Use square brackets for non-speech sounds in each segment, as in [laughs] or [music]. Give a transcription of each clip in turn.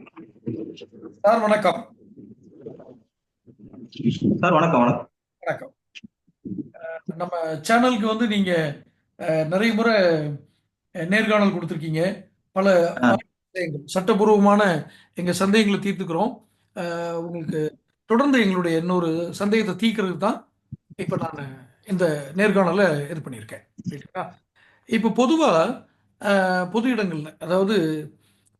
Sir வணக்கம். Sir வணக்கம் வணக்கம். வணக்கம். நம்ம சேனலுக்கு வந்து நீங்க நிறைய முறை நேர்காணல் கொடுத்துருக்கீங்க. பல சட்டபூர்வமான எங்க சந்தேகங்களை தீர்த்துக்கிறோம். உங்களுக்கு தொடர்ந்து எங்களுடைய இன்னொரு சந்தேகத்தை தீர்க்கறதுக்கு தான் இப்ப நான் இந்த நேர்காணலை இது பண்ணியிருக்கேன்? இப்போ பொதுவா அஹ், பொது இடங்கள்ல அதாவது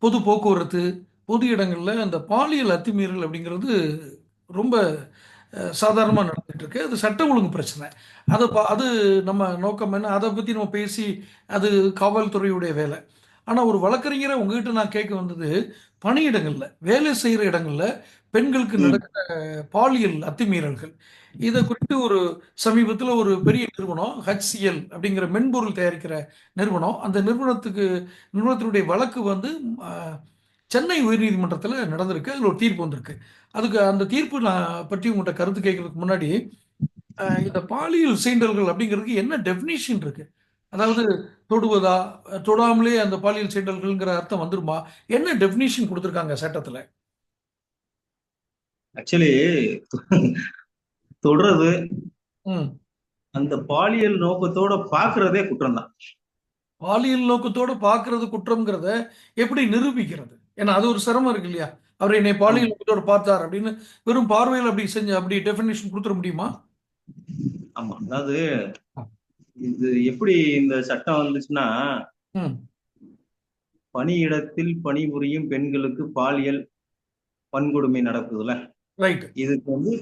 பொது போக்குவரத்து பொது இடங்கள்ல அந்த பாலியல் அத்துமீறல் அப்படிங்கிறது ரொம்ப சாதாரணமாக நடந்துட்டு இருக்கு. அது சட்ட ஒழுங்கு பிரச்சனை. அதை பா அது நம்ம நோக்கம் என்ன? அதை பற்றி நம்ம பேசி அது காவல்துறையுடைய வேலை. ஆனால் ஒரு வழக்கறிஞரை உங்ககிட்ட நான் கேட்க வந்தது பணியிடங்களில் வேலை செய்கிற இடங்கள்ல பெண்களுக்கு. நடக்கிற பாலியல் அத்துமீறல்கள். இதை குறித்து ஒரு சமீபத்தில் ஒரு பெரிய நிறுவனம் ஹச்சிஎல் அப்படிங்கிற மென்பொருள் தயாரிக்கிற நிறுவனம் அந்த நிறுவனத்துக்கு நிறுவனத்தினுடைய வழக்கு வந்து சென்னை உயர்நீதிமன்றத்தில் நடந்திருக்கு அதில் ஒரு தீர்ப்பு வந்திருக்கு. அதுக்கு அந்த தீர்ப்பு நான் பற்றி உங்கள்கிட்ட கருத்து கேட்கறதுக்கு முன்னாடி இந்த பாலியல் சீண்டல்கள் அப்படிங்கிறதுக்கு என்ன டெஃபினிஷன் இருக்கு? அதாவது தொடுவதா தொடாமலே அந்த பாலியல் சீண்டல்கள்ங்கிற அர்த்தம் வந்துருமா? என்ன டெஃபினிஷன் கொடுத்துருக்காங்க சட்டத்தில்? ஆக்சுவலி தொடர்றது அந்த பாலியல் நோக்கத்தோட பாக்குறதே குற்றம் தான் பாலியல் நோக்கத்தோட பார்க்கறது குற்றம்ங்கிறத எப்படி நிரூபிக்கிறது? ஏன்னா அது ஒரு சிரமம் இருக்கு இல்லையா? அவர் என்னை பாலியல் நோக்கத்தோட பார்த்தார் அப்படின்னு வெறும் பார்வையில் அப்படி செஞ்சு அப்படி டெஃபினேஷன் கொடுத்துட முடியுமா? ஆமா. அதாவது இது எப்படி இந்த சட்டம் வந்துச்சுன்னா பணியிடத்தில் பணிபுரியும் பெண்களுக்கு பாலியல் வன்கொடுமை நடக்குதுல்ல? ரைட் இதுக்கு வந்து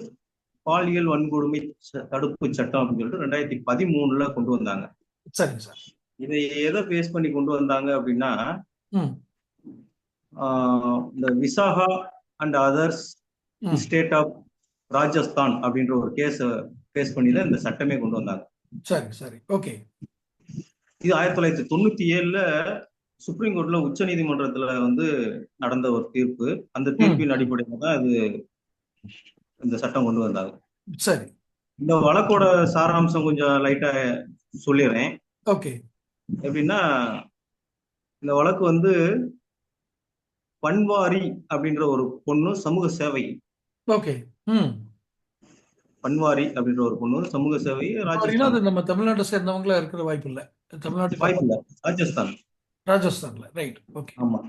பாலியல் வன்கொடுமை தடுப்பு சட்டம் அப்படின்னு சொல்லிட்டு ரெண்டாயிரத்தி பதிமூணுல கொண்டு வந்தாங்க. சரிங்க சார். இதை எதை பேஸ் பண்ணி கொண்டு வந்தாங்க அப்படின்னா இந்த Vishaka and others state of Rajasthan அப்படின்ற ஒரு கேஸ பேஸ் பண்ணி தான் இந்த சட்டமே கொண்டு வந்தாங்க. சரி சரி. ஓகே இது ஆயிரத்தி தொள்ளாயிரத்தி தொண்ணூத்தி ஏழுல சுப்ரீம் கோர்ட்ல உச்ச நீதிமன்றத்துல வந்து நடந்த ஒரு தீர்ப்பு. அந்த தீர்ப்பின் அடிப்படையில தான் இது இந்த சட்டம் கொண்டு வந்தாங்க. சரி. இந்த வழக்கோட சாராம்சம் கொஞ்சம் லைட்டா சொல்லிடுறேன். ஓகே எப்படின்னா இந்த வழக்கு வந்து பன்வாரி அப்படின்ற ஒரு பொண்ணு சமூக சேவை. ஓகே. பன்வாரி அப்படின்ற ஒரு பொண்ணு சமூக சேவை ராஜஸ்தான். நம்ம தமிழ்நாட்டை சேர்ந்தவங்களா இருக்கிற வாய்ப்பு இல்லை. தமிழ்நாட்டு வாய்ப்பு இல்ல. ராஜஸ்தான். ராஜஸ்தான்ல. ரைட். ஓகே. ஆமா.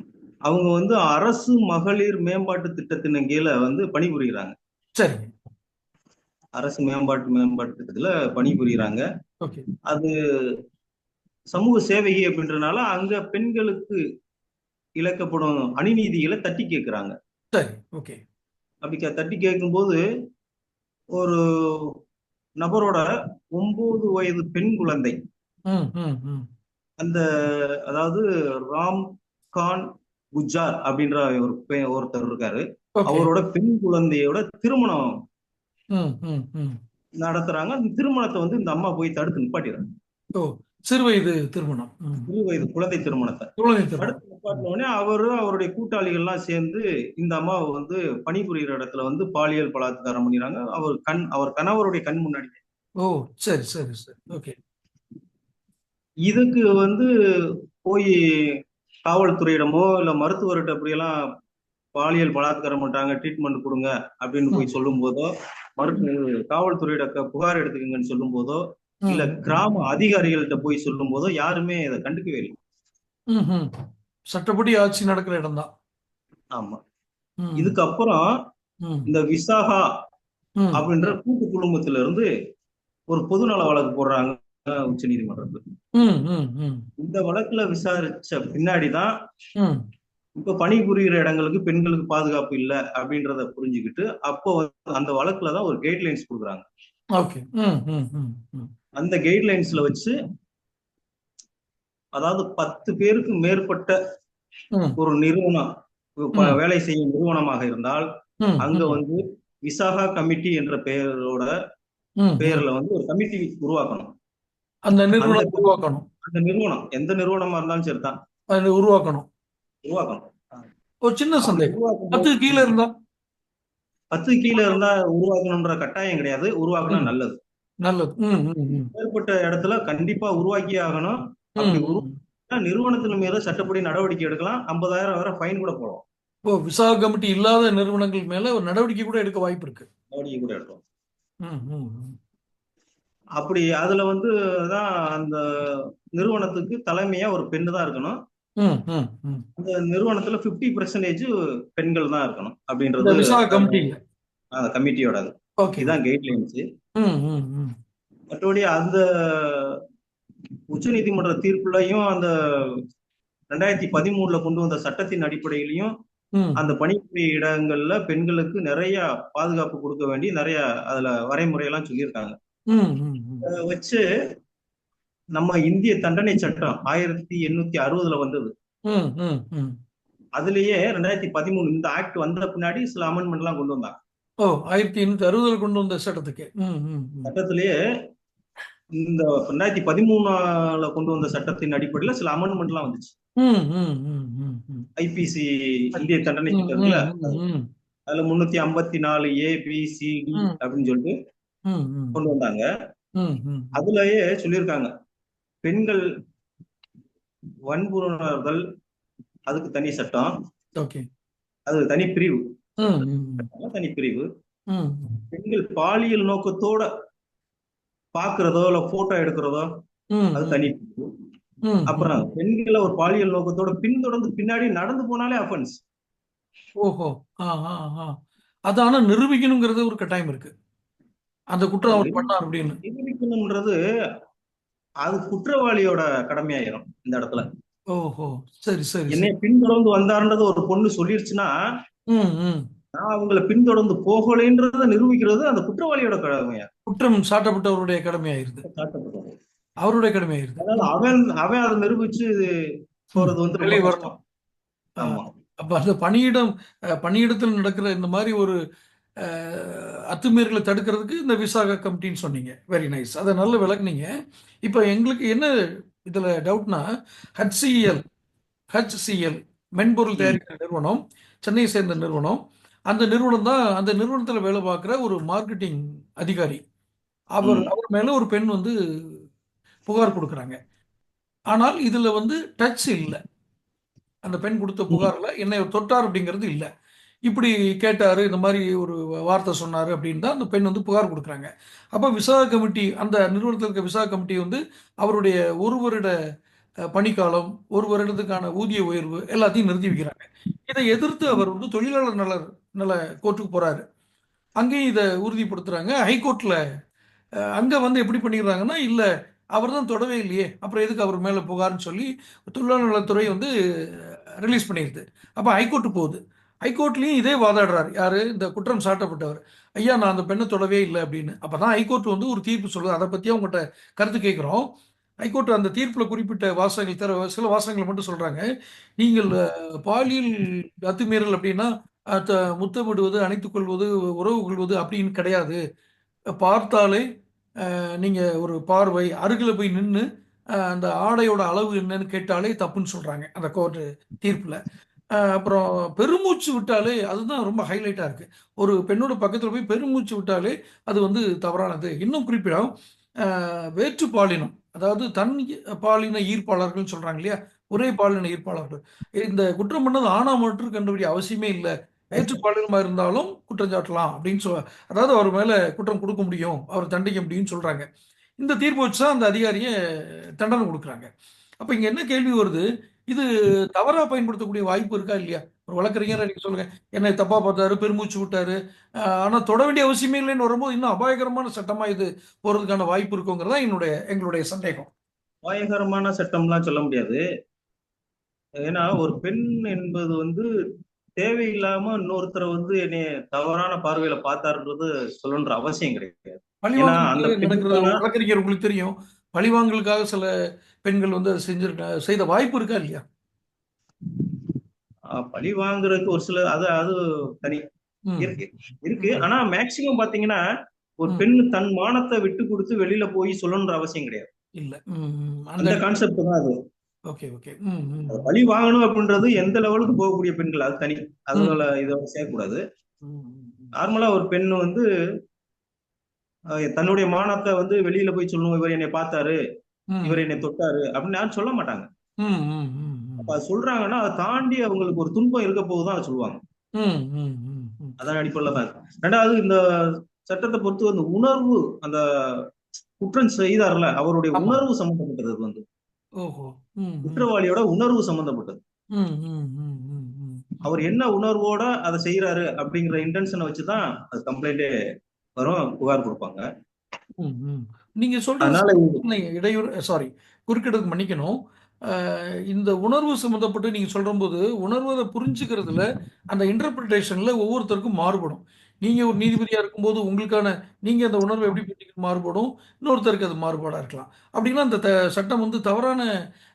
அவங்க வந்து அரசு மகளிர் மேம்பாட்டு திட்டத்தின் கீழே வந்து பணிபுரிகிறாங்க சரிங்க. அரசு மேம்பாட்டு மேம்பாட்டு திட்டத்துல பணிபுரிகிறாங்க அது சமூக சேவகி அப்படின்றனால அங்க பெண்களுக்கு இழைக்கப்படும் அநீதிகளை தட்டி கேட்கிறாங்க சரி ஓகே அப்படி தட்டி கேட்கும்போது ஒரு நபரோட ஒன்பது வயது பெண் குழந்தை. அந்த அதாவது ராம் கான் குஜார் அப்படின்ற ஒரு ஒருத்தர் இருக்காரு. அவரோட பெண் குழந்தையோட திருமணம் நடத்துறாங்க. அந்த திருமணத்தை வந்து இந்த அம்மா போய் தடுத்து நிப்பாட்டிடுறாங்க. ஓ சிறு வயது திருமணம். ம். சிறு வயது குழந்தை திருமணத்தை. குழந்தை திருமணம். அவரும் அவருடைய கூட்டாளிகள்லாம் சேர்ந்து இந்த அம்மாவை வந்து பணிபுரிகிற இடத்துல வந்து பாலியல் பலாத்காரம் பண்ணிடுறாங்க அவர் கண் அவர் கணவருடைய கண் முன்னாடி. ஓ சரி சரி சரி. ஓகே. இதுக்கு வந்து போய் காவல்துறையிடமோ இல்ல மருத்துவர்கிட்ட அப்படியெல்லாம் பாலியல் பலாத்காரம் பண்றாங்க ட்ரீட்மெண்ட் கொடுங்க அப்படின்னு போய் சொல்லும் போதோ மருத்துவ காவல்துறையிட புகார் எடுத்துக்கங்கன்னு சொல்லும் போதோ இல்ல கிராம அதிகாரிகள்கிட்ட போய் சொல்லும் போதோ யாருமே இதை கண்டுக்கவே இல்லை. சட்டப்படி ஆட்சி நடக்கிற இடம்தான். ஆமா. ம். இதுக்கப்புறம் இந்த விசாகா அப்படின்ற கூட்டு குடும்பத்துல இருந்து ஒரு பொதுநல வழக்கு போடுறாங்க உச்ச நீதிமன்றத்துல. இந்த வழக்குல விசாரிச்ச பின்னாடிதான் இப்ப பணிபுரிகிற இடங்களுக்கு பெண்களுக்கு பாதுகாப்பு இல்ல அப்படின்றத புரிஞ்சுக்கிட்டு அப்போ அந்த வழக்குல தான் ஒரு கைட்லைன்ஸ் கொடுக்குறாங்க. அந்த கைட்லைன்ஸ்ல வச்சு அதாவது பத்து பேருக்கு மேற்பட்ட ஒரு நிறுவனம். வேலை செய்யும் நிறுவனமாக இருந்தால் அங்க வந்து விசாகா கமிட்டி என்ற பெயரோட பெயர்ல வந்து ஒரு கமிட்டி உருவாக்கணும். அந்த நிறுவனம் உருவாக்கணும். அந்த நிறுவனம் எந்த நிறுவனமா இருந்தாலும் சரிதான். உருவாக்கணும். உருவாக்கணும். ஒரு சின்ன சந்தேகம். போது கீழே இருந்தா? பத்து கீழே இருந்தா உருவாக்கணும்ன்ற கட்டாயம் கிடையாது. உருவாக்கினா ம். நல்லது. நல்லது. மேற்பட்ட இடத்துல கண்டிப்பா உருவாக்கியே ஆகணும். அப்படி நிறுவனத்தின் மீது சட்டப்படி நடவடிக்கை எடுக்கலாம். ஐம்பதாயிரம் வரை ஃபைன் கூட போடலாம் ஓ விசா கமிட்டி இல்லாத நிறுவனங்கள் மேல ஒரு நடவடிக்கை கூட எடுக்க வாய்ப்பு இருக்கு. நடவடிக்கை கூட எடுக்கும் ம், ம், ம். அப்படி அதுல வந்து தான் அந்த நிறுவனத்துக்கு தலைமையா ஒரு பெண்ணு தான் இருக்கணும். அந்த நிறுவனத்துல 50% பர்சன்டேஜ் பெண்கள் தான் இருக்கணும் அப்படின்றது விசா கமிட்டியில. அந்த கமிட்டியோட ஓகே. இதுதான் கைட்லைன்ஸ். மற்றபடி அந்த உச்சநீதிமன்ற தீர்ப்புலையும் அந்த ரெண்டாயிரத்தி பதிமூணுல கொண்டு வந்த சட்டத்தின் அடிப்படையிலையும் அந்த பணிபுரிய இடங்கள்ல பெண்களுக்கு நிறைய பாதுகாப்பு கொடுக்க வேண்டி நிறைய அதுல வரைமுறையெல்லாம் சொல்லியிருக்காங்க. வச்சு நம்ம இந்திய தண்டனை சட்டம் ஆயிரத்தி எண்ணூத்தி அறுபதுல வந்தது. அதுலயே ரெண்டாயிரத்தி பதிமூணு இந்த ஆக்ட் வந்த பின்னாடி சில அமெண்ட்மெண்ட் எல்லாம் கொண்டு வந்தாங்க ஓ ஆயிரத்தி எண்ணூத்தி அறுபதுல கொண்டு வந்த சட்டத்துக்கு. சட்டத்திலேயே இந்த ரெண்டாயிரத்தி பதிமூணுல கொண்டு வந்த சட்டத்தின் அடிப்படையில சில அமெண்ட்மெண்ட் எல்லாம் வந்துச்சு. ஐபிசி இந்திய தண்டனை சட்டத்துல அதுல முன்னூத்தி ஐம்பத்தி நாலு ஏ பி சி டி. அப்படின்னு சொல்லிட்டு கொண்டு வந்தாங்க. அதுலயே சொல்லியிருக்காங்க பெண்கள் வன்புணர்தல் அதுக்கு தனி சட்டம். ஓகே. அது தனி பிரிவு. தனி பிரிவு. பெண்கள் பாலியல் நோக்கத்தோட பாக்குறதோ இல்ல போட்டோ எடுக்கிறதோ அது தனி பிரிவு. அப்புறம் பெண்களை ஒரு பாலியல் நோக்கத்தோட பின்தொடர்ந்து பின்னாடி நடந்து போனாலே அஃபென்ஸ் ஓஹோ. அது ஆனா நிரூபிக்கணுங்கிறது ஒரு கட்டாயம் இருக்கு. அந்த குற்றம் அவர் பண்ணார் அப்படின்னு. நிரூபிக்கணும்ன்றது அது குற்றவாளியோட கடமையாயிரும் இந்த இடத்துல. ஓஹோ சரி சரி என்னை பின்தொடர்ந்து வந்தாருன்றது ஒரு பொண்ணு சொல்லிருச்சுன்னா நான் அவங்கள பின்தொடர்ந்து போகலைன்றத நிரூபிக்கிறது அந்த குற்றவாளியோட கடமையா? குற்றம் சாட்டப்பட்டவருடைய கடமையாயிருது. சாட்டப்பட்டது அவருடைய கடமையாயிருது. அதனால அவன் அவன் அதை நிரூபிச்சு போறது வந்து வெளியே வரணும். ஆமா. அப்ப அந்த பணியிடம் பணியிடத்தில் நடக்கிற இந்த மாதிரி ஒரு அத்துமீறலை தடுக்கிறதுக்கு இந்த விசாகா கமிட்டின்னு சொன்னீங்க. வெரி நைஸ் அதை நல்ல விளக்குனீங்க. இப்போ எங்களுக்கு என்ன இதில் டவுட்னா ஹச்சிஎல் ஹச்சிஎல் மென்பொருள். தயாரிக்கிற நிறுவனம் சென்னையை சேர்ந்த நிறுவனம் அந்த நிறுவனம் தான் அந்த நிறுவனத்தில் வேலை பார்க்குற ஒரு மார்க்கெட்டிங் அதிகாரி. அவர். அவர் மேலே ஒரு பெண் வந்து புகார் கொடுக்குறாங்க. ஆனால் இதில் வந்து டச் இல்லை. அந்த பெண் கொடுத்த புகாரில் என்னை தொட்டார் அப்படிங்கிறது இல்லை. இப்படி கேட்டார் இந்த மாதிரி ஒரு வார்த்தை சொன்னார் அப்படின்னு தான் அந்த பெண் வந்து புகார் கொடுக்குறாங்க. அப்போ விசா கமிட்டி அந்த நிறுவனத்தில் இருக்க விசா கமிட்டி வந்து அவருடைய ஒரு வருட பணிக்காலம் ஒரு வருடத்துக்கான ஊதிய உயர்வு எல்லாத்தையும் நிறுத்தி வைக்கிறாங்க. இதை எதிர்த்து அவர் வந்து தொழிலாளர் நல நல கோர்ட்டுக்கு போகிறாரு அங்கேயும் இதை உறுதிப்படுத்துகிறாங்க ஹைகோர்ட்டில் அங்கே வந்து எப்படி பண்ணிடுறாங்கன்னா இல்லை அவர் தான் தொடவே இல்லையே அப்புறம் எதுக்கு அவர் மேலே புகார்னு சொல்லி தொழிலாளர் நலத்துறை வந்து ரிலீஸ் பண்ணிடுது. அப்போ ஹைகோர்ட்டு போகுது. ஹைகோர்ட்லேயும் இதே வாதாடுறாரு. யார்? இந்த குற்றம் சாட்டப்பட்டவர். ஐயா நான் அந்த பெண்ணை தொடவே இல்லை அப்படின்னு. அப்போ தான் ஹைகோர்ட் வந்து ஒரு தீர்ப்பு சொல்லுது. அதை பற்றி அவங்ககிட்ட கருத்து கேட்குறோம் ஹைகோர்ட் அந்த தீர்ப்பில் குறிப்பிட்ட வாசகங்கள் தர சில வாசகங்களை மட்டும் சொல்கிறாங்க நீங்கள் பாலியல் அத்துமீறல் அப்படின்னா முத்தமிடுவது அணைத்துக் கொள்வது உறவு கொள்வது அப்படின்னு கிடையாது. பார்த்தாலே நீங்கள் ஒரு பார்வை அருகில் போய் நின்று அந்த ஆடையோட அளவு என்னன்னு கேட்டாலே தப்புன்னு சொல்கிறாங்க அந்த கோர்ட்டு தீர்ப்பில். அப்புறம் பெருமூச்சு விட்டாலே அதுதான் ரொம்ப ஹைலைட்டாக இருக்குது ஒரு பெண்ணோட பக்கத்தில் போய் பெருமூச்சு விட்டாலே அது வந்து தவறானது. இன்னும் குறிப்பிடும் வேற்று பாலினம் அதாவது தன் பாலின ஈர்ப்பாளர்கள்னு சொல்கிறாங்க இல்லையா? ஒரே பாலின ஈர்ப்பாளர்கள். இந்த குற்றம் பண்ணது ஆனா மட்டும் கண்டுபிடி அவசியமே இல்லை. வேற்று பாலினமாக இருந்தாலும் குற்றம் சாட்டலாம் அப்படின்னு சொல் அதாவது அவர் மேலே குற்றம் கொடுக்க முடியும் அவர் தண்டிக்க முடியும்னு சொல்கிறாங்க இந்த தீர்ப்பு வச்சு தான் அந்த அதிகாரியை தண்டனை கொடுக்குறாங்க. அப்போ இங்கே என்ன கேள்வி வருது? இது தவறா பயன்படுத்தக்கூடிய வாய்ப்பு இருக்கா இல்லையா? ஒரு வழக்கறிஞரா நீங்க சொல்லுங்க. என்னை தப்பா பார்த்தாரு பெருமூச்சு விட்டாரு. ஆனா தொட வேண்டிய அவசியமே இல்லைன்னு வரும்போது இன்னும் அபாயகரமான சட்டமா இது போறதுக்கான வாய்ப்பு இருக்குங்கிறதா என்னுடைய எங்களுடைய சந்தேகம். அபாயகரமான சட்டம்லாம் சொல்ல முடியாது. ஏன்னா ஒரு பெண் என்பது வந்து தேவையில்லாம இன்னொருத்தரை வந்து என்னைய தவறான பார்வையில பார்த்தாருன்றது சொல்லணுன்ற அவசியம் கிடையாது. வழக்கறிஞர் உங்களுக்கு தெரியும். பழிவாங்கலுக்காக சில பெண்கள் வந்து அதை செஞ்சிருக்க செய்த வாய்ப்பு இருக்கா இல்லையா? பழி வாங்குறதுக்கு ஒரு சில அது அது தனி. இருக்கு இருக்கு. ஆனா மேக்சிமம் பாத்தீங்கன்னா ஒரு. பெண் தன் மானத்தை விட்டு கொடுத்து வெளியில போய் சொல்லணுன்ற அவசியம் கிடையாது. இல்ல. அந்த கான்செப்ட் தான் அது. Okay okay. பழி வாங்கணும் அப்படின்றது எந்த லெவலுக்கு போகக்கூடிய பெண்கள் அது தனி. அதோட இதோட ம். நார்மலா ஒரு பெண் வந்து தன்னுடைய மானத்தை வந்து வெளியில போய் சொல்லணும் இவர் என்னை பார்த்தாரு. இவர் என்னை தொட்டாரு அப்படின்னு யாரும் சொல்ல மாட்டாங்க. அப்ப அது சொல்றாங்கன்னா அதை தாண்டி அவங்களுக்கு ஒரு துன்பம் இருக்க போகுதான் சொல்லுவாங்க. அதான் அடிப்படையில் தான். ரெண்டாவது இந்த சட்டத்தை பொறுத்து அந்த உணர்வு அந்த குற்றம் செய்தார்ல அவருடைய. உணர்வு சம்பந்தப்பட்டது அது வந்து குற்றவாளியோட உணர்வு சம்பந்தப்பட்டது. அவர் என்ன உணர்வோட அதை செய்யறாரு அப்படிங்கிற இன்டென்ஷனை வச்சுதான் அது கம்ப்ளைண்டே வரும் புகார் கொடுப்பாங்க. நீங்க சொல்றது இடையூறு சாரி குறுக்கிடத்துக்கு மன்னிக்கணும். இந்த உணர்வு சம்மந்தப்பட்டு நீங்க சொல்லும்போது உணர்வு அதை புரிஞ்சுக்கிறதுல அந்த இன்டர்பிரிட்டேஷன்ல ஒவ்வொருத்தருக்கும் மாறுபடும். நீங்க ஒரு நீதிபதியா இருக்கும்போது உங்களுக்கான நீங்க அந்த உணர்வை எப்படி புரிஞ்சுக்க மாறுபடும் இன்னொருத்தருக்கு அது மாறுபாடா இருக்கலாம். அப்படின்னா அந்த த- சட்டம் வந்து தவறான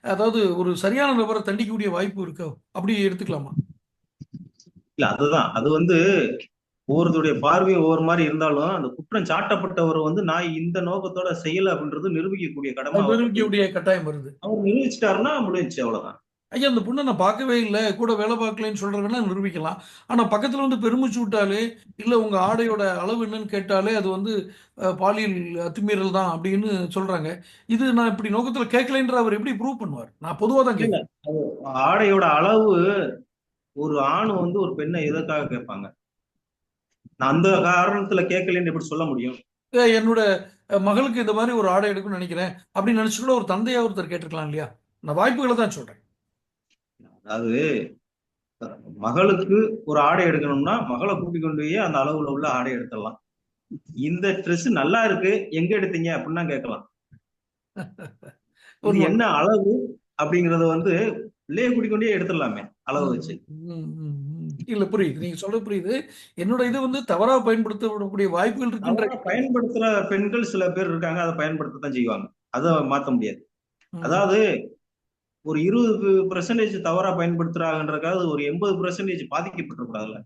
அதாவது ஒரு சரியான நபரை தண்டிக்கக்கூடிய வாய்ப்பு இருக்கோ? அப்படி எடுத்துக்கலாமா? இல்ல அதுதான். அது வந்து ஒவ்வொருத்தருடைய பார்வை ஒவ்வொரு மாதிரி இருந்தாலும் அந்த குற்றம் சாட்டப்பட்டவர் வந்து நான் இந்த நோக்கத்தோட செய்யல அப்படின்றது நிரூபிக்கக்கூடிய கடமை. நிரூபிக்கக்கூடிய கட்டாயம் வருது. அவர் நிரூபிச்சிட்டாருன்னா முடிஞ்சுச்சு அவ்வளவுதான். ஐயா அந்த பொண்ணை நான் பார்க்கவே இல்லை. கூட வேலை பார்க்கலன்னு சொல்றதுன்னா நிரூபிக்கலாம். ஆனா பக்கத்துல வந்து பெருமூச்சு விட்டாலே இல்ல உங்க ஆடையோட அளவு என்னன்னு கேட்டாலே அது வந்து பாலியல் அத்துமீறல் தான் அப்படின்னு சொல்றாங்க. இது நான் இப்படி நோக்கத்துல கேட்கலைன்ற அவர் எப்படி ப்ரூவ் பண்ணுவார்? நான் பொதுவா தான். கேட்கிறேன். ஆடையோட அளவு ஒரு ஆண் வந்து ஒரு பெண்ணை எதற்காக கேட்பாங்க? நான் அந்த காரணத்துல கேட்கலன்னு எப்படி சொல்ல முடியும்? என்னோட மகளுக்கு இந்த மாதிரி ஒரு ஆடை எடுக்கணும்னு நினைக்கிறேன். அப்படின்னு நினைச்சு கூட ஒரு தந்தையா ஒருத்தர் கேட்டிருக்கலாம் இல்லையா? நான் வாய்ப்புகளை தான் சொல்றேன். அதாவது மகளுக்கு ஒரு ஆடை எடுக்கணும்னா மகளை கூட்டிக் கொண்டு போய் அந்த அளவுல உள்ள ஆடை எடுத்துடலாம். இந்த ட்ரெஸ் நல்லா இருக்கு எங்க எடுத்தீங்க? அப்படின்னா கேட்கலாம். உண்மை. என்ன அளவு அப்படிங்கறத வந்து பிள்ளைய கூட்டிக் கொண்டே எடுத்துடலாமே அளவு வச்சு. இல்ல புரியுது. நீங்க சொல்றது புரியுது. என்னோட இது வந்து தவறா பயன்படுத்தப்படக்கூடிய வாய்ப்புகள் இருக்குன்ற பயன்படுத்துற பெண்கள் சில பேர் இருக்காங்க. அதை பயன்படுத்தத்தான் செய்வாங்க. அதை மாத்த முடியாது. அதாவது ஒரு இருபது பெர்சன்டேஜ் தவறா பயன்படுத்துறாங்கன்றக்காக ஒரு எண்பது பெர்சன்டேஜ் பாதிக்கப்பட்டிருக்கூடாதுல்ல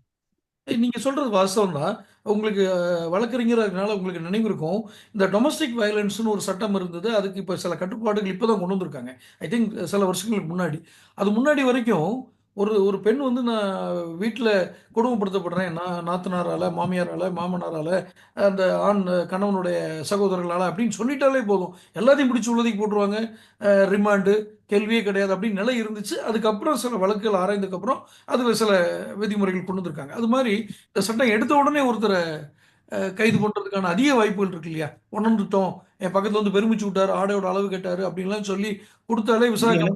நீங்க சொல்றது வாஸ்தவம் தான். உங்களுக்கு அஹ், வழக்கறிஞர்னால உங்களுக்கு நினைவு இருக்கும். இந்த டொமஸ்டிக் வயலன்ஸ்னு ஒரு சட்டம் இருந்தது. அதுக்கு இப்போ சில கட்டுப்பாடுகள் இப்போ தான் கொண்டு வந்திருக்காங்க. ஐ திங்க் சில வருஷங்களுக்கு முன்னாடி. அது முன்னாடி வரைக்கும் ஒரு ஒரு பெண் வந்து நான் வீட்டில் கொடுமைப்படுத்தப்படுறேன் நான் நாத்தனாரால மாமியாரால மாமனாரால அந்த ஆண் கணவனுடைய சகோதரர்களால அப்படின்னு சொல்லிட்டாலே போதும். எல்லாத்தையும் பிடிச்சி உள்ளதுக்கு போட்டுருவாங்க. ரிமாண்டு கேள்வியே கிடையாது அப்படின்னு நிலை இருந்துச்சு. அதுக்கப்புறம் சில வழக்குகள் ஆராய்ந்ததுக்கப்புறம் அதில் சில விதிமுறைகள் கொண்டு வந்திருக்காங்க. அது மாதிரி இந்த சட்டம் எடுத்த உடனே ஒருத்தரை கைது பண்றதுக்கான அதிக வாய்ப்புகள் இருக்கு இல்லையா? உணர்ந்துட்டோம். என் பக்கத்துல வந்து பெருமிச்சு விட்டாரு. ஆடையோட அளவு கேட்டாரு அப்படின்லாம் சொல்லி கொடுத்தாலே விசாரணை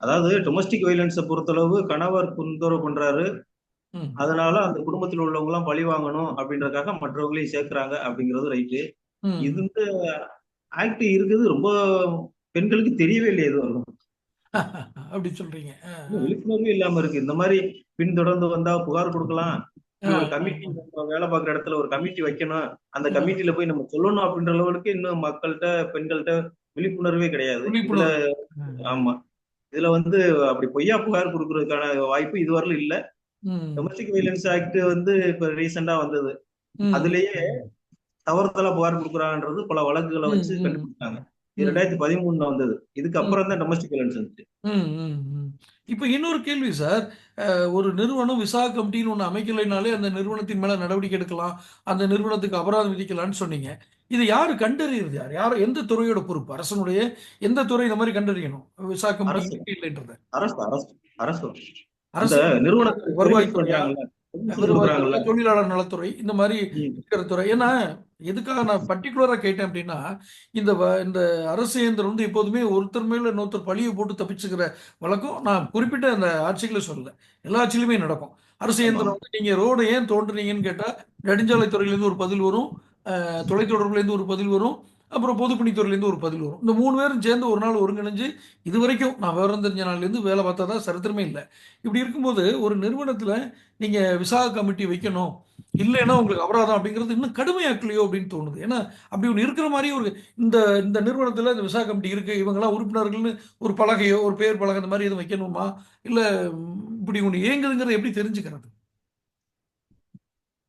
அதாவது டொமஸ்டிக் வயலன்ஸை பொறுத்தளவு கணவர் தொந்தரவு பண்றாரு. அதனால அந்த குடும்பத்தில் உள்ளவங்க எல்லாம் பழி வாங்கணும் அப்படின்றதுக்காக மற்றவங்களையும் சேர்க்கிறாங்க அப்படிங்கிறது ரைட்டு இந்த ஆக்ட் இருக்குது. ரொம்ப பெண்களுக்கு தெரியவே இல்லை வரைக்கும். அப்படி சொல்றீங்க. விழிப்புணர்வே இல்லாம இருக்கு. இந்த மாதிரி பின்தொடர்ந்து வந்தா புகார் கொடுக்கலாம். ஒரு கமிட்டி வேலை பார்க்குற இடத்துல ஒரு கமிட்டி வைக்கணும். அந்த. கமிட்டில போய் நம்ம சொல்லணும் அப்படின்ற அளவுக்கு இன்னும் மக்கள்கிட்ட பெண்கள்கிட்ட விழிப்புணர்வே கிடையாது. ஆமா. இதுல வந்து அப்படி பொய்யா புகார் கொடுக்கறதுக்கான வாய்ப்பு இதுவரையிலும் இல்ல. டொமஸ்டிக் வயலன்ஸ் ஆக்ட் வந்து இப்ப ரீசெண்டா வந்தது. அதுலயே தவறுதலா புகார் கொடுக்குறாங்கன்றது பல வழக்குகளை வச்சு கண்டுபிடிச்சாங்க. இது ரெண்டாயிரத்தி பதிமூணுல வந்தது. இதுக்கு. அப்புறம் தான் டொமஸ்டிக் வயலன்ஸ் வந்துச்சு. இப்போ இன்னொரு கேள்வி சார். ஒரு நிறுவனம் விசா கமிட்டின்னு ஒன்று அமைக்கலைனாலே அந்த நிறுவனத்தின் மேல நடவடிக்கை எடுக்கலாம். அந்த நிறுவனத்துக்கு அபராதம் விதிக்கலாம்னு சொன்னீங்க. இது யாரு கண்டறியுறது யார்? யார் எந்த துறையோட பொறுப்பு? அரசனுடைய எந்த துறை இந்த மாதிரி கண்டறியணும்? விசா கமிட்டி அரசு. இல்லைன்றத. அரசு அரசு அரசு. permission வருவாய்த்துறை தொழிலாளர் நலத்துறை இந்த மாதிரி. இருக்கிற துறை. ஏன்னா எதுக்காக நான் பர்டிகுலரா கேட்டேன் அப்படின்னா இந்த இந்த அரசு இயந்திரம் வந்து எப்போதுமே ஒருத்தர் மேல இன்னொருத்தர் பழியை போட்டு தப்பிச்சுக்கிற வழக்கம் நான் குறிப்பிட்ட அந்த ஆட்சிகளை சொல்லல. எல்லா ஆட்சியிலுமே நடக்கும். அரசு இயந்திரம் வந்து நீங்க ரோடு ஏன் தோன்றுனீங்கன்னு கேட்டா நெடுஞ்சாலைத்துறையிலேருந்து ஒரு பதில் வரும். தொலைத்தொடர்புலேருந்து ஒரு பதில் வரும் அப்புறம் பொதுப்பணித்துறையிலேருந்து ஒரு பதில் வரும். இந்த மூணு பேரும் சேர்ந்து ஒரு நாள் ஒருங்கிணைஞ்சு இது வரைக்கும் நான் விவரம் தெரிஞ்ச நாள்லேருந்து வேலை பார்த்தா தான் சரித்திரமே இல்லை. இப்படி இருக்கும்போது ஒரு நிறுவனத்தில் நீங்கள் விசா கமிட்டி வைக்கணும் இல்லைன்னா உங்களுக்கு அபராதம் அப்படிங்கிறது இன்னும் கடுமையாக்கலையோ அப்படின்னு தோணுது. ஏன்னா அப்படி ஒன்று இருக்கிற மாதிரி ஒரு இந்த இந்த நிறுவனத்தில் இந்த விசா கமிட்டி இருக்குது இவங்கெல்லாம் உறுப்பினர்கள்னு ஒரு பலகையோ ஒரு பேர் பலகை இந்த மாதிரி எதுவும் வைக்கணுமா? இல்லை இப்படி ஒன்று இயங்குதுங்கிறத எப்படி தெரிஞ்சுக்கிறது?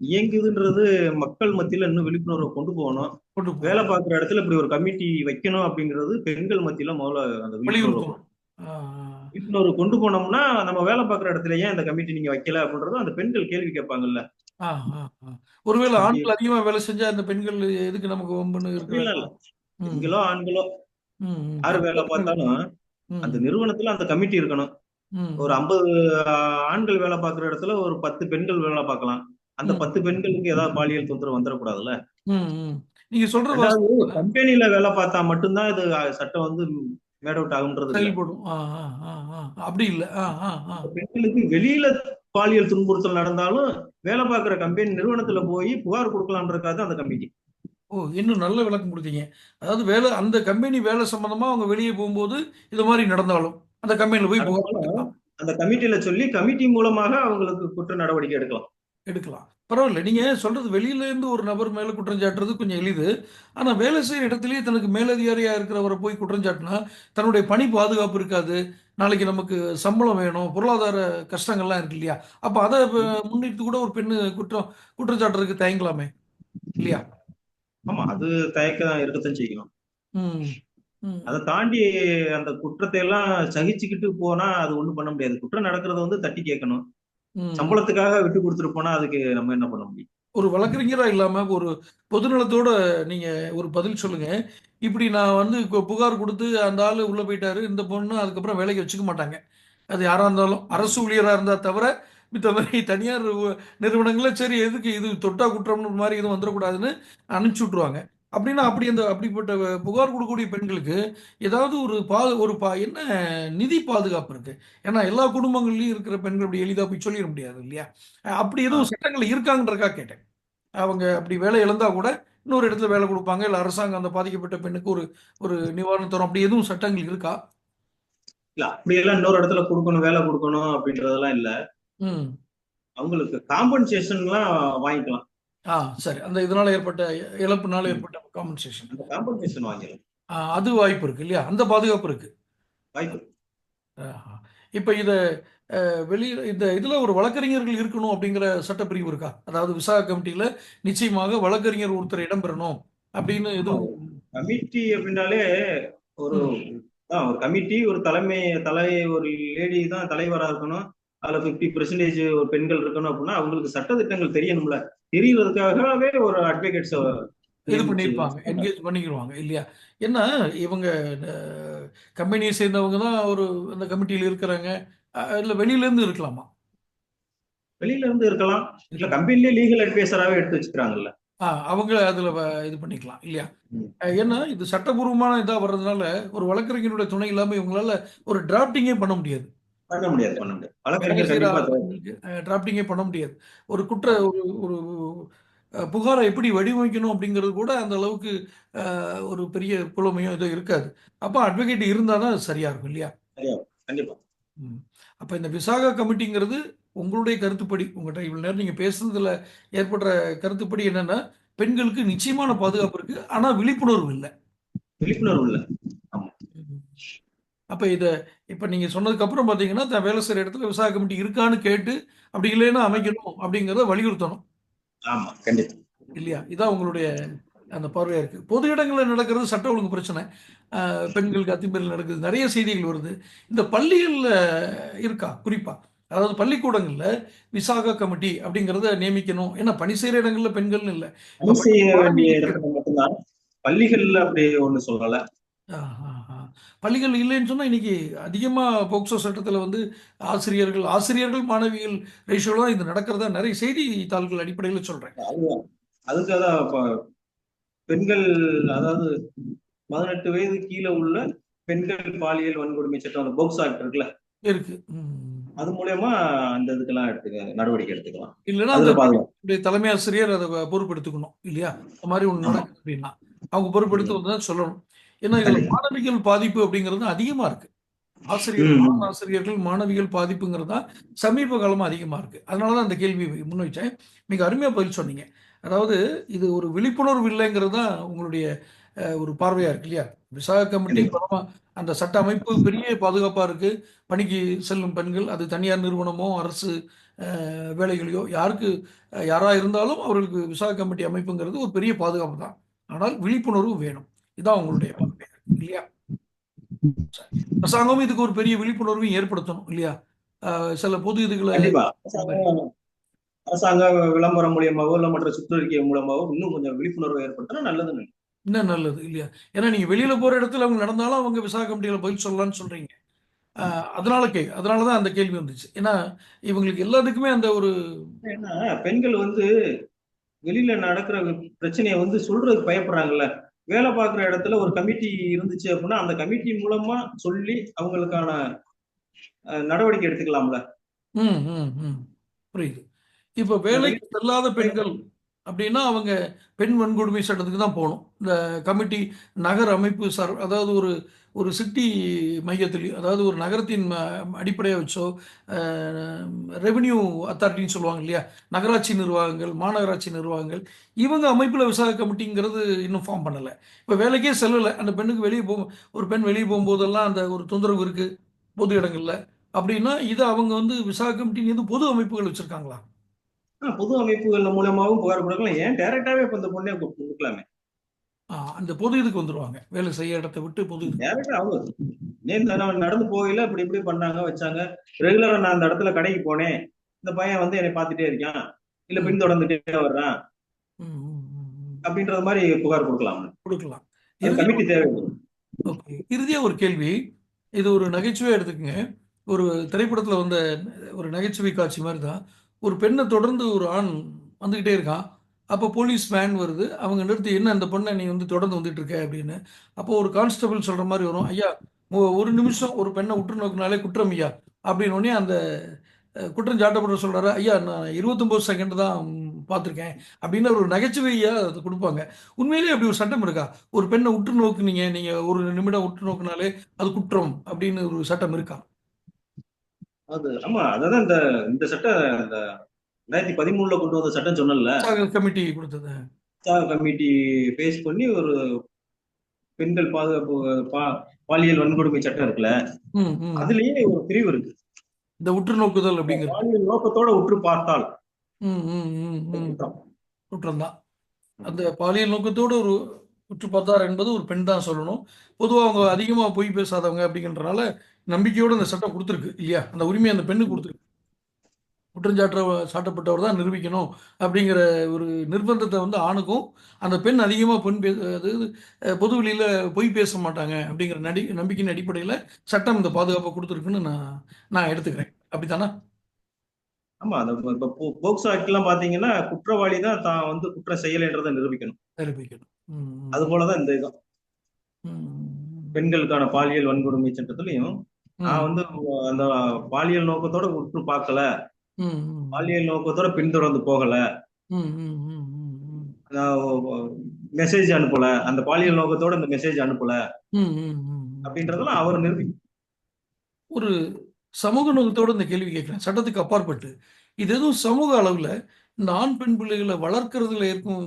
இயங்குதுன்றது மக்கள் மத்தியில இன்னும் விழிப்புணர்வை கொண்டு போகணும். கொண்டு வேலை பார்க்குற இடத்துல இப்படி ஒரு கமிட்டி வைக்கணும் அப்படிங்கிறது பெண்கள் மத்தியில முதல்ல அந்த விழிப்புணர்வு. கொண்டு போனோம்னா நம்ம வேலை பார்க்குற இடத்துல ஏன் இந்த கமிட்டி நீங்க வைக்கல அப்படின்றது அந்த பெண்கள் கேள்வி கேட்பாங்கல்ல. ஒருவேளை ஆண்கள் அதிகமாக வேலை செஞ்சா அந்த பெண்கள் எதுக்கு நமக்கு இல்ல பெண்களோ ஆண்களோ யார் வேலை பார்த்தாலும் அந்த நிறுவனத்துல அந்த கமிட்டி இருக்கணும். ஒரு ஐம்பது ஆண்கள் வேலை பார்க்குற இடத்துல ஒரு பத்து பெண்கள் வேலை பார்க்கலாம். அந்த பத்து பெண்களுக்கு ஏதாவது பாலியல் தொந்தரவு வந்துடக்கூடாதுல்ல. நீங்க சொல்றது? கம்பெனில வேலை பார்த்தா மட்டும்தான் இது சட்டம் வந்து மேட் அவுட் ஆகுன்றது செயல்படும். அப்படி இல்ல. பெண்களுக்கு வெளியில பாலியல் துன்புறுத்தல் நடந்தாலும் வேலை பார்க்குற கம்பெனி நிறுவனத்துல போய் புகார் கொடுக்கலாம்ன்றதுக்காக அந்த கமிட்டி ஓ இன்னும் நல்ல விளக்கம் கொடுத்தீங்க அதாவது வேலை அந்த கம்பெனி வேலை சம்பந்தமா அவங்க வெளியே போகும்போது இது மாதிரி நடந்தாலும் அந்த கம்பெனில போய் புகார் கொடுக்கலாம் அந்த கமிட்டியில சொல்லி கமிட்டி மூலமாக அவங்களுக்கு குற்ற நடவடிக்கை எடுக்கலாம் எடுக்கலாம். பரவாயில்ல. நீங்க சொல்றது? வெளியில இருந்து ஒரு நபர் மேல குற்றம் சாட்டுறது கொஞ்சம் எளிது. ஆனா வேலை செய்யற இடத்துலயே தனக்கு மேலதிகாரியா இருக்கிறவரை போய் குற்றம் சாட்டினா தன்னுடைய பணி பாதுகாப்பு இருக்காது. நாளைக்கு நமக்கு சம்பளம் வேணும். பொருளாதார கஷ்டங்கள்லாம் இருக்கு இல்லையா? அப்ப அதை முன்னிட்டு கூட ஒரு பெண்ணு குற்றம் குற்றம் சாட்டுறதுக்கு தயங்கலாமே. இல்லையா? ஆமா அது தயக்கம் இருக்கத்தான் செய்யும். அதை தாண்டி அந்த குற்றத்தை எல்லாம் சகிச்சுக்கிட்டு போனா அது ஒண்ணும் பண்ண முடியாது. குற்றம் நடக்கிறத வந்து தட்டி கேட்கணும். சம்பளத்துக்காக விட்டு கொடுத்துட்டு போனா அதுக்கு நம்ம என்ன பண்ண முடியும்? ஒரு வழக்கறிஞரா இல்லாம ஒரு பொதுநலத்தோட நீங்க ஒரு பதில் சொல்லுங்க. இப்படி நான் வந்து புகார் கொடுத்து அந்த ஆளு உள்ள போயிட்டாரு இந்த பொண்ணு அதுக்கப்புறம் வேலைக்கு வச்சுக்க மாட்டாங்க. அது யாரா இருந்தாலும் அரசு ஊழியரா இருந்தா தவிர மித்த மாதிரி தனியார் நிறுவனங்கள்ல சரி எதுக்கு இது தொட்டா குற்றம்னு மாதிரி எதுவும் வந்துடக்கூடாதுன்னு அனுப்பிச்சு விட்ருவாங்க அப்படின்னா அப்படி அந்த அப்படிப்பட்ட புகார் கொடுக்கக்கூடிய பெண்களுக்கு ஏதாவது ஒரு பா ஒரு பா என்ன நிதி பாதுகாப்பு இருக்கு? ஏன்னா எல்லா குடும்பங்கள்லயும் இருக்கிற பெண்கள் அப்படி எளிதா போய் சொல்லிட முடியாது இல்லையா? அப்படி எதுவும் சட்டங்கள் இருக்காங்கன்றக்கா கேட்டேன். அவங்க அப்படி வேலை இழந்தா கூட இன்னொரு இடத்துல வேலை கொடுப்பாங்க. இல்லை அரசாங்கம் அந்த பாதிக்கப்பட்ட பெண்ணுக்கு ஒரு ஒரு நிவாரணம் தரும். அப்படி எதுவும் சட்டங்கள் இருக்கா? இல்ல அப்படியெல்லாம் இன்னொரு இடத்துல கொடுக்கணும் வேலை கொடுக்கணும் அப்படின்றதெல்லாம் இல்ல. அவங்களுக்கு காம்பன்சேஷன்லாம் வாங்கிக்கலாம். ஆ சரி. அந்த இதனால ஏற்பட்ட இழப்புனால ஏற்பட்ட காம்பன்சேஷன் காம்பன்சேஷன் வாங்கிக்கலாம் அது வாய்ப்பு இருக்கு இல்லையா? அந்த பாதுகாப்பு இருக்கு. வாய்ப்பு. இப்ப இத வெளியில இந்த இதுல ஒரு வழக்கறிஞர்கள் இருக்கணும் அப்படிங்கிற சட்டப்பிரிவு இருக்கா? அதாவது விசாக கமிட்டியில நிச்சயமாக வழக்கறிஞர் ஒருத்தர் இடம்பெறணும் அப்படின்னு எதுவும் கமிட்டி அப்படின்னாலே ஒரு ஒரு கமிட்டி ஒரு தலைமை தலை ஒரு லேடி தான் தலைவரா இருக்கணும். அதுல பிப்டி பெர்சன்டேஜ் ஒரு பெண்கள் இருக்கணும் அப்படின்னா அவங்களுக்கு சட்டத்திட்டங்கள் தெரியணும்ல. தெரியறதுக்காகவே ஒரு அட்வொகேட்ஸ் இது பண்ணியிருப்பாங்க என்கேஜ் பண்ணிக்கிடுவாங்க இல்லையா? ஏன்னா இவங்க கம்பெனியை சேர்ந்தவங்க தான் ஒரு அந்த கமிட்டியில் இருக்கிறாங்க. இல்ல வெளியில இருந்து இருக்கலாமா? வெளியில இருந்து இருக்கலாம். இல்ல கம்பெனிலே லீகல் அட்வைசராகவே எடுத்து வச்சுக்கிறாங்கல்ல. அவங்க அதுல இது பண்ணிக்கலாம் இல்லையா? ஏன்னா இது சட்டபூர்வமான இதா வர்றதுனால ஒரு வழக்கறிஞருடைய துணை இல்லாம இவங்களால ஒரு டிராப்டிங்கே பண்ண முடியாது. பண்ண முடியாது பண்ண முடியாது. டிராப்டிங்கே பண்ண ஒரு குற்ற ஒரு புகாரை எப்படி வடிவமைக்கணும் அப்படிங்கிறது கூட அந்த அளவுக்கு ஒரு பெரிய புலமையோ இதோ இருக்காது. அப்போ அட்வொகேட் இருந்தால் தான் சரியா இருக்கும் இல்லையா? கண்டிப்பா. அப்ப இந்த விசாகா கமிட்டிங்கிறது உங்களுடைய கருத்துப்படி உங்கள்கிட்ட இவ்வளவு நேரம் நீங்க பேசுனதுல ஏற்படுற கருத்துப்படி என்னன்னா பெண்களுக்கு நிச்சயமான பாதுகாப்பு இருக்கு ஆனா விழிப்புணர்வு இல்லை. விழிப்புணர்வு இல்ல. அப்ப இத இப்ப நீங்க சொன்னதுக்கு அப்புறம் பாத்தீங்கன்னா தான் வேலை செய்யற இடத்துல விசாக கமிட்டி இருக்கான்னு கேட்டு அப்படி இல்லைன்னா அமைக்கணும் அப்படிங்கிறத வலியுறுத்தணும். ஆமா கண்டிப்பா. இல்லையா? இதான் உங்களுடைய அந்த பார்வையா இருக்கு. பொது இடங்களில் நடக்கிறது சட்ட ஒழுங்கு பிரச்சனை. பெண்களுக்கு அத்துமீறல் நடக்குது. நிறைய செய்திகள் வருது. இந்த பள்ளிகள்ல இருக்கா? குறிப்பா. அதாவது பள்ளிக்கூடங்கள்ல விசாகா கமிட்டி அப்படிங்கிறத நியமிக்கணும். ஏன்னா பணி செய்யற இடங்கள்ல பெண்கள்னு இல்லை. பள்ளிகள்ல அப்படி ஒண்ணு சொல்லல. பள்ளிகள் இல்லைன்னு சொன்னா இன்னைக்கு அதிகமா போக்சோ சட்டத்துல வந்து ஆசிரியர்கள் ஆசிரியர்கள் மாணவிகள் ரேஷியோல தான் இது நடக்கிறதா நிறைய செய்தித்தாள்கள் அடிப்படையில் அதுதான். அதுக்காக இப்ப பெண்கள் அதாவது பதினெட்டு வயது கீழே உள்ள பெண்கள் பாலியல் வன்கொடுமை சட்டம் அந்த போக்ஸ் ஆக்ட் இருக்குல்ல? இருக்கு. அது மூலயமா அந்த இதுக்கெல்லாம் எடுத்துக்க நடவடிக்கை எடுத்துக்கலாம். இல்லைன்னா அந்த தலைமை ஆசிரியர் அதை பொறுப்பெடுத்துக்கணும் இல்லையா? இந்த மாதிரி ஒன்று நடக்குது அப்படின்னா. அவங்க பொறுப்பெடுத்து சொல்லணும். ஏன்னா இதுல. மாணவிகள் பாதிப்பு அப்படிங்கிறது அதிகமா இருக்கு. ஆசிரியர் ம். மாணவ ஆசிரியர்கள் மாணவிகள் பாதிப்புங்கிறது தான் சமீப காலமா அதிகமா இருக்கு. அதனால தான் அந்த கேள்வி முன் வச்சேன். மிக அருமையா பதில் சொன்னீங்க. அதாவது இது ஒரு விழிப்புணர்வு இல்லைங்கிறது தான் உங்களுடைய ஒரு பார்வையா இருக்கு இல்லையா? விசாக கமிட்டி அந்த சட்ட அமைப்பு பெரிய பாதுகாப்பா இருக்கு. பணிக்கு செல்லும் பெண்கள் அது தனியார் நிறுவனமோ அரசு வேலைகளையோ யாருக்கு யாரா இருந்தாலும் அவர்களுக்கு விசாக கமிட்டி அமைப்புங்கிறது ஒரு பெரிய பாதுகாப்பு தான். ஆனால் விழிப்புணர்வு வேணும். இதான் உங்களுடைய அரசாங்கமும் இதுக்கு ஒரு பெரிய விழிப்புணர்வையும் ஏற்படுத்தணும் இல்லையா? சில பொது இதுகளை அரசாங்க விளம்பரம் மூலியமாவோ இல்ல மற்ற சுற்றறிக்கை மூலமாவோ இன்னும் கொஞ்சம் விழிப்புணர்வு ஏற்படுத்தினா நல்லதுன்னு இன்னும் நல்லது இல்லையா? ஏன்னா நீங்க வெளியில போற இடத்துல அவங்க நடந்தாலும் அவங்க விசாக கமிட்டியில பதில் சொல்லலாம்னு சொல்றீங்க. அதனால கே அதனால தான் அந்த கேள்வி வந்துச்சு. ஏன்னா இவங்களுக்கு எல்லாத்துக்குமே அந்த ஒரு பெண்கள் வந்து வெளியில நடக்கிற பிரச்சனையை வந்து சொல்றதுக்கு பயப்படுறாங்கல்ல. வேலை பார்க்குற இடத்துல ஒரு கமிட்டி இருந்துச்சு அப்படின்னா அந்த கமிட்டி மூலமா சொல்லி அவங்களுக்கான அஹ், நடவடிக்கை எடுத்துக்கலாம்ல? புரியுது. இப்ப வேலைக்கு செல்லாத பெண்கள் அப்படின்னா அவங்க பெண் வன்கொடுமை சட்டத்துக்கு தான் போகணும். இந்த கமிட்டி நகர் அமைப்பு சார் அதாவது ஒரு ஒரு சிட்டி மையத்தில் அதாவது ஒரு நகரத்தின் அடிப்படையாக வச்சோ ரெவென்யூ அத்தாரிட்டின்னு சொல்லுவாங்க இல்லையா? நகராட்சி நிர்வாகங்கள் மாநகராட்சி நிர்வாகங்கள் இவங்க அமைப்பில் விசாக கமிட்டிங்கிறது இன்னும் ஃபார்ம் பண்ணலை. இப்போ வேலைக்கே செல்லலை. அந்த பெண்ணுக்கு வெளியே போ ஒரு பெண் வெளியே போகும்போதெல்லாம் அந்த ஒரு தொந்தரவு இருக்குது பொது இடங்களில். அப்படின்னா இதை அவங்க வந்து விசாக கமிட்டின்னு எதுவும் பொது அமைப்புகள் வச்சுருக்காங்களா? பொது அமைப்புகள் மூலமாகவும் புகார் கொடுக்கலாம். ஏன் டைரக்டாவே இப்போ இந்த பொண்ணை கொடுக்கலாமே? அந்த பொது இதுக்கு வந்துருவாங்க. வேலை செய்ய இடத்தை விட்டு பொது நேத்து நான் நடந்து போகையில இப்படி இப்படி பண்ணாங்க வச்சாங்க. ரெகுலரா நான் அந்த இடத்துல கடைக்கு போனேன். இந்த பையன் வந்து என்னை பார்த்துட்டே இருக்கான். இல்ல பின்தொடர்ந்துட்டே வர்றான். அப்படின்றது மாதிரி புகார் கொடுக்கலாம். கொடுக்கலாம். கமிட்டி தேவை ஓகே. இறுதியா ஒரு கேள்வி. இது ஒரு நகைச்சுவையா எடுத்துக்கங்க. ஒரு திரைப்படத்துல வந்த ஒரு நகைச்சுவை காட்சி மாதிரி தான் ஒரு பெண்ணை தொடர்ந்து ஒரு ஆண் வந்துகிட்டே இருக்கான். அப்போ போலீஸ் வேன் வருது. அவங்க நிறுத்தி என்ன அந்த பொண்ணை நீ வந்து தொடர்ந்து வந்துட்டு இருக்க? அப்படின்னு. அப்போ ஒரு கான்ஸ்டபிள் சொல்ற மாதிரி வரும். ஐயா ஒரு நிமிஷம் ஒரு பெண்ணை உற்று நோக்கினாலே குற்றம் ஐயா. அப்படின்னு உடனே அந்த குற்றம் சாட்டப்படுற சொல்கிறாரு ஐயா நான் இருபத்தொம்போது செகண்ட் தான் பார்த்துருக்கேன். அப்படின்னு ஒரு நகைச்சுவையாக அது கொடுப்பாங்க. உண்மையிலேயே அப்படி ஒரு சட்டம் இருக்கா? ஒரு பெண்ணை உற்று நோக்குனீங்க நீங்க ஒரு நிமிடம் உற்று நோக்கினாலே அது குற்றம் அப்படின்னு ஒரு சட்டம் இருக்கா? அது ஆமா அதான் இந்த இந்த சட்டம் இந்த ரெண்டாயிரத்தி பதிமூணுல கொண்டு வந்த சட்டம் சொன்னல கமிட்டி கொடுத்தது. கமிட்டி பேஸ் பண்ணி ஒரு பெண்கள் பாதுகாப்பு பாலியல் வன்கொடுமை சட்டம் இருக்குல்ல. அதுலயே ஒரு பிரிவு இருக்கு. இந்த உற்று நோக்குதல் அப்படிங்கிறது. பாலியல் நோக்கத்தோட உற்று பார்த்தால். ம், ம், ம், ம். குற்றம். குற்றம் தான். அந்த பாலியல் நோக்கத்தோடு ஒரு உற்று பார்த்தார் என்பது ஒரு பெண் தான் சொல்லணும். பொதுவாக அவங்க அதிகமாக பொய் பேசாதவங்க அப்படிங்கறதுனால நம்பிக்கையோடு அந்த சட்டம் கொடுத்துருக்கு இல்லையா? அந்த உரிமை அந்த பெண்ணுக்கு கொடுத்துருக்கு. குற்றஞ்சாற்ற சாட்டப்பட்டவர் தான் நிரூபிக்கணும் அப்படிங்கிற ஒரு நிர்பந்தத்தை வந்து ஆணுக்கும் அந்த பெண் அதிகமாக பெண் பே அஹ், பொது வெளியில் பொய் பேச மாட்டாங்க அப்படிங்கிற நடி நம்பிக்கையின் அடிப்படையில் சட்டம் இந்த பாதுகாப்பை கொடுத்துருக்குன்னு நான் நான் எடுத்துக்கிறேன். அப்படித்தானா? ஆமா அந்த இப்ப போக்சோ ஆக்ட் எல்லாம் பாத்தீங்கன்னா குற்றவாளி தான் தான் வந்து குற்றம் செய்யலைன்றதை நிரூபிக்கணும். நிரூபிக்கணும். அது போலதான் இந்த ம், பெண்களுக்கான பாலியல் வன்கொடுமை சட்டத்திலையும் நான் வந்து அந்த பாலியல் நோக்கத்தோட உற்று பார்க்கல. பாலியல் நோக்கத்தோட பின்தொடர்ந்து போகல. மெசேஜ் அனுப்பல. அந்த பாலியல் நோக்கத்தோட இந்த மெசேஜ் அனுப்பல. அப்படின்றதெல்லாம் அவர் நிரூபி ஒரு சமூக நோக்கத்தோட இந்த கேள்வி கேட்கிறேன். சட்டத்துக்கு அப்பாற்பட்டு. இது எதுவும் சமூக அளவுல இந்த ஆண் பெண் பிள்ளைகளை வளர்க்கறதுல இருக்கும்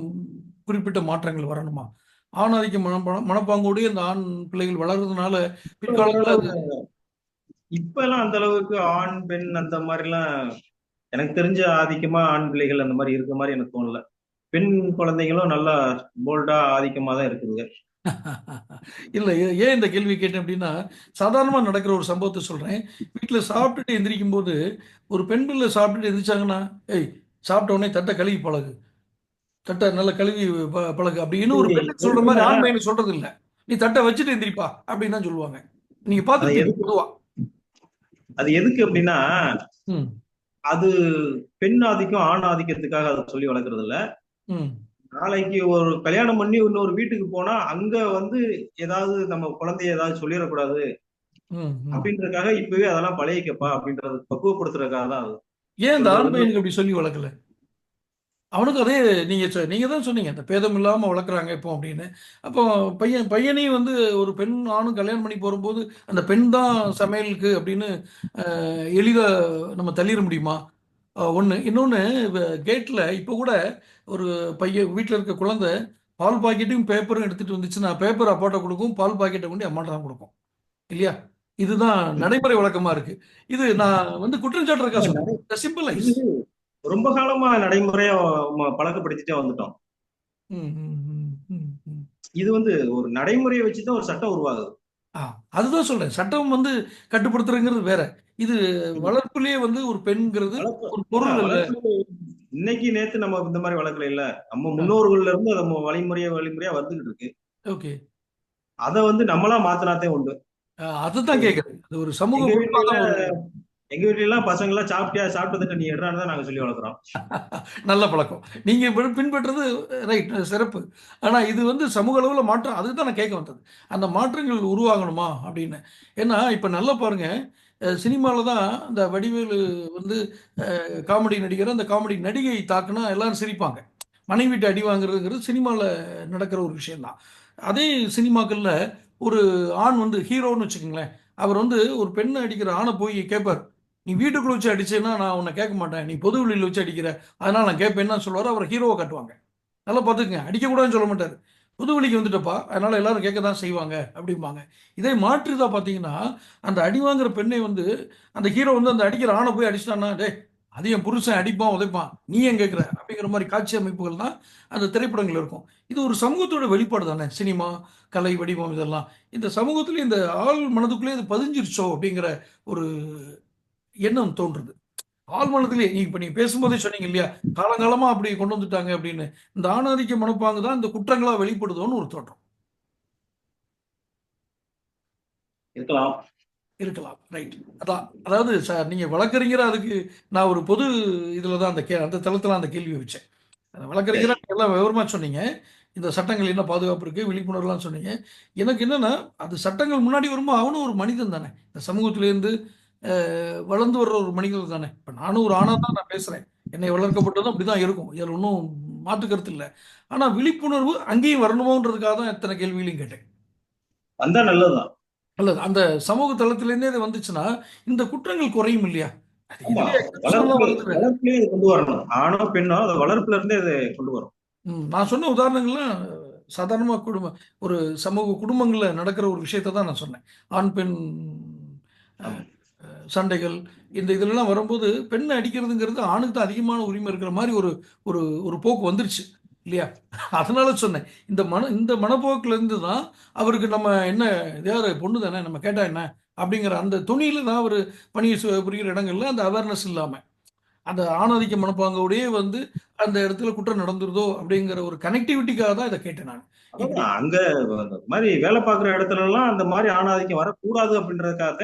குறிப்பிட்ட மாற்றங்கள் வரணுமா? ஆணாதிக்க மனப்பா மனப்பாங்கோடய இந்த ஆண் பிள்ளைகள் வளர்றதுனால பிற்காலத்துல இப்ப எல்லாம் அந்த அளவுக்கு ஆண் பெண் அந்த மாதிரி எல்லாம் எனக்கு தெரிஞ்ச ஆதிக்கமா ஆண் பிள்ளைகள் அந்த மாதிரி இருக்க மாதிரி எனக்கு தோணல. பெண் குழந்தைங்களும் நல்லா போல்டா ஆதிக்கமா தான் இருக்குதுங்க. [laughs] இல்ல ஏன் இந்த கேள்வி கேட்டேன் அப்படின்னா சாதாரணமா நடக்கிற ஒரு சம்பவத்தை சொல்றேன். வீட்டுல சாப்பிட்டுட்டு எந்திரிக்கும் போது ஒரு பெண் பிள்ளை சாப்பிட்டுட்டு எந்திரிச்சாங்கன்னா ஏய் சாப்பிட்ட உடனே தட்டை கழுவி பழகு. தட்டை நல்லா கழுவி பழகு. அப்படின்னு ஒரு பெண்ணுக்கு சொல்ற மாதிரி ஆண் பையனுக்கு சொல்றது இல்ல. நீ தட்டை வச்சுட்டு எந்திரிப்பா. அப்படின்னு தான் சொல்லுவாங்க. நீங்க எதுக்கு? பொதுவா. அது எதுக்கு அப்படின்னா அது பெண் ஆதிக்கம் ஆண் ஆதிக்கத்துக்காக அதை சொல்லி வளர்க்கறது இல்ல நாளைக்கு ஒரு கல்யாணம் பண்ணி இன்னொரு வீட்டுக்கு போனா அங்க வந்து ஏதாவது நம்ம குழந்தைய ஏதாவது சொல்லிடக்கூடாது. அப்படின்றதுக்காக இப்பவே அதெல்லாம் பழகிக்கப்பா அப்படின்றது பக்குவப்படுத்துறதுக்காக தான் அது. ஏன் இந்த ஆண் பையனுக்கு அப்படி சொல்லி வளர்க்கல? அவனுக்கு அதே நீங்க சொ- நீங்க தான் சொன்னீங்க அந்த பேதம் இல்லாம வளர்க்குறாங்க இப்போ அப்படின்னு. அப்போ பையன் பையனையும் வந்து ஒரு பெண் ஆணும் கல்யாணம் பண்ணி போகும்போது அந்த பெண் தான் சமையலுக்கு அப்படின்னு அஹ், எளிதா நம்ம தள்ளிட முடியுமா? அஹ், ஒண்ணு. இன்னொன்னு கேட்ல இப்போ கூட ஒரு பையன் வீட்டில் இருக்க குழந்தை பால் பாக்கெட்டும் பேப்பரும் எடுத்துட்டு வந்துச்சுன்னா பேப்பர் அப்பாட்ட கொடுக்கும் பால் பாக்கெட்டை கொண்டு அம்மாட்ட தான் கொடுக்கும். இல்லையா? இதுதான் நடைமுறை வழக்கமா இருக்கு. இது நான் வந்து குற்றஞ்சாட்டுறக்கா சொல்றேன். சிம்பிள் இது ரொம்ப காலமா நடைமுறையா பழக்கப்படுத்திட்டே வந்துட்டோம். இது வந்து ஒரு நடைமுறையை வச்சுதான் ஒரு சட்டம் உருவாகுது. அதுதான் சொல்றேன். சட்டம் வந்து கட்டுப்படுத்துறதுங்கிறது வேற. இது வளர்ப்புலயே வந்து ஒரு வளர்ப்பு- ஒரு பொருள் இன்னைக்கு நேத்து நம்ம இந்த மாதிரி வளர்க்கல இல்ல. நம்ம முன்னோர்கள்ல இருந்து நம்ம வழிமுறையா வழிமுறையா வந்துகிட்டு இருக்கு. ஓகே. அதை வந்து நம்மளா மாத்தினாத்தே உண்டு. அதுதான் கேட்குறேன் அது ஒரு சமூக எங்க பொறுப்பான வீட்டுல எல்லாம் பசங்க எல்லாம் சாப்பிட்டியா? சாப்பிட்டதுக்கு நீ எடுறான்னு தான் நாங்க சொல்லி வளர்க்குறோம். [laughs] நல்ல பழக்கம். நீங்க பின்- பின்பற்றுறது ரைட் சிறப்பு. ஆனா இது வந்து சமூக அளவில் மாற்றம் அதுக்கு தான் நான் கேட்க வந்தது. அந்த மாற்றங்கள் உருவாகணுமா அப்படின்னு. ஏன்னா இப்ப நல்லா பாருங்க சினிமாவில் தான் இந்த வடிவேலு வந்து காமெடி நடிகர் அந்த காமெடி நடிகை தாக்குனா எல்லாரும் சிரிப்பாங்க. மனைவிட்டு அடி வாங்குறதுங்கிறது சினிமாவில் நடக்கிற ஒரு விஷயம்தான் அதே சினிமாக்களில் ஒரு ஆண் வந்து ஹீரோன்னு வச்சுக்கோங்களேன். அவர் வந்து ஒரு பெண்ணை அடிக்கிற ஆணை போய் கேட்பார் நீ வீட்டுக்குள்ள வச்சு அடிச்சேன்னா நான் உன்னை கேட்க மாட்டேன். நீ பொது வெளியில் வச்சு அடிக்கிற. அதனால் நான் கேட்பேன்னு சொல்லுவார் அவர் ஹீரோவை காட்டுவாங்க. நல்லா பார்த்துக்குங்க. அடிக்கக்கூடாதுன்னு சொல்ல மாட்டார். புது வெளிக்கு வந்துட்டப்பா. அதனால் எல்லாரும் கேட்க தான் செய்வாங்க அப்படிம்பாங்க. இதே மாற்றுதா பார்த்தீங்கன்னா அந்த அடி வாங்குற பெண்ணை வந்து அந்த ஹீரோ வந்து அந்த அடிக்கிற ஆணை போய் அடிச்சிட்டான்னா டே அது என் புருஷன் அடிப்பான் உதைப்பான். நீ ஏன் கேட்குற? அப்படிங்கிற மாதிரி காட்சி அமைப்புகள் தான் அந்த திரைப்படங்கள் இருக்கும். இது ஒரு சமூகத்தோட வெளிப்பாடு தானே. சினிமா கலை வடிவம் இதெல்லாம். இந்த சமூகத்துல இந்த ஆள் மனதுக்குள்ளேயே இது பதிஞ்சிருச்சோ அப்படிங்கிற ஒரு எண்ணம் தோன்றுது. ஆள் மனதிலே நீங்க இப்ப நீங்க பேசும்போதே சொன்னீங்க இல்லையா? காலங்காலமா அப்படி கொண்டு வந்துட்டாங்க அப்படின்னு. இந்த ஆணாதிக்க மனப்பாங்கு தான் இந்த குற்றங்களா வெளிப்படுதோன்னு ஒரு தோற்றம். இருக்கலாம். இருக்கலாம். ரைட் அதான். அதாவது சார் நீங்க வழக்கறிஞரா அதுக்கு நான் ஒரு பொது இதுல தான் அந்த கே அந்த தளத்துல அந்த கேள்வி வச்சேன். அந்த வழக்கறிஞரா எல்லாம் விவரமா சொன்னீங்க. இந்த சட்டங்கள் என்ன பாதுகாப்பு இருக்கு விழிப்புணர்வுலாம் சொன்னீங்க. எனக்கு என்னன்னா அது சட்டங்கள் முன்னாடி வரும்போது அவனும் ஒரு மனிதன் தானே. இந்த சமூகத்திலேருந்து வளர்ந்து வர்ற ஒரு மனிதன் தானே. இப்போ நானும் ஒரு ஆணா தான் நான் பேசுறேன். என்னை வளர்க்கப்பட்டதும் அப்படிதான் இருக்கும். இதில் ஒன்றும் மாற்று கருத்து இல்லை. ஆனா விழிப்புணர்வு அங்கேயும் வரணுமோன்றதுக்காக தான் எத்தனை கேள்விகளையும் கேட்டேன். வந்தா நல்லதுதான். அல்லது அந்த சமூக தளத்திலேருந்தே இது வந்துச்சுன்னா இந்த குற்றங்கள் குறையும் இல்லையா? அது கொண்டு வரணும். ஆணோ பெண்ணோ அதை வளர்ப்புல இருந்தே இதை கொண்டு வரும். நான் சொன்ன உதாரணங்கள்லாம் சாதாரணமாக குடும்ப ஒரு சமூக குடும்பங்களில் நடக்கிற ஒரு விஷயத்தை தான் நான் சொன்னேன். ஆண் பெண் சண்டைகள் இந்த இதெல்லாம் வரும்போது பெண்ணை அடிக்கிறதுங்கிறது ஆணுக்கு தான் அதிகமான உரிமை இருக்கிற மாதிரி ஒரு ஒரு ஒரு போக்கு வந்துருச்சு இல்லையா? அதனால சொன்னேன் இந்த மன இந்த மனப்போக்குல இருந்து தான் அவருக்கு நம்ம என்ன யார் பொண்ணு தானே நம்ம கேட்டா என்ன அப்படிங்கிற அந்த துணியில தான் அவர் பணி புரிகிற இடங்கள்ல அந்த அவேர்னஸ் இல்லாம அந்த ஆணாதிக்க மனப்பாங்கோடயே வந்து அந்த இடத்துல குற்றம் நடந்துருதோ அப்படிங்கிற ஒரு கனெக்டிவிட்டிக்காக தான் இதை கேட்டேன் நான். அங்க மாதிரி வேலை பார்க்குற இடத்துல எல்லாம் அந்த மாதிரி ஆணாதிக்கம் வரக்கூடாது அப்படின்றதுக்காக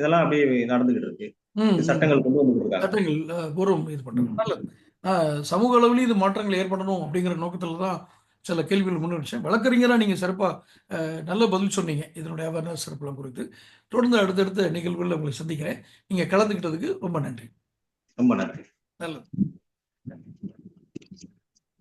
இதெல்லாம் அப்படியே நடந்துகிட்டு இருக்கு. சட்டங்கள் கொண்டு இருக்காங்க சட்டங்கள் பூர்வம் இது அஹ், சமூக அளவிலும் இது மாற்றங்கள் ஏற்படணும் அப்படிங்கிற நோக்கத்தில் தான் சில கேள்விகள் முன்வச்சேன் வழக்கறிஞரா நீங்க சிறப்பா அஹ், நல்ல பதில் சொன்னீங்க. இதனுடைய அவேர்னஸ் சிறப்புலாம் குறித்து. தொடர்ந்து அடுத்தடுத்த நிகழ்வுகளில் உங்களை சந்திக்கிறேன். நீங்க கலந்துக்கிட்டதுக்கு ரொம்ப நன்றி. ரொம்ப நன்றி. நல்லது.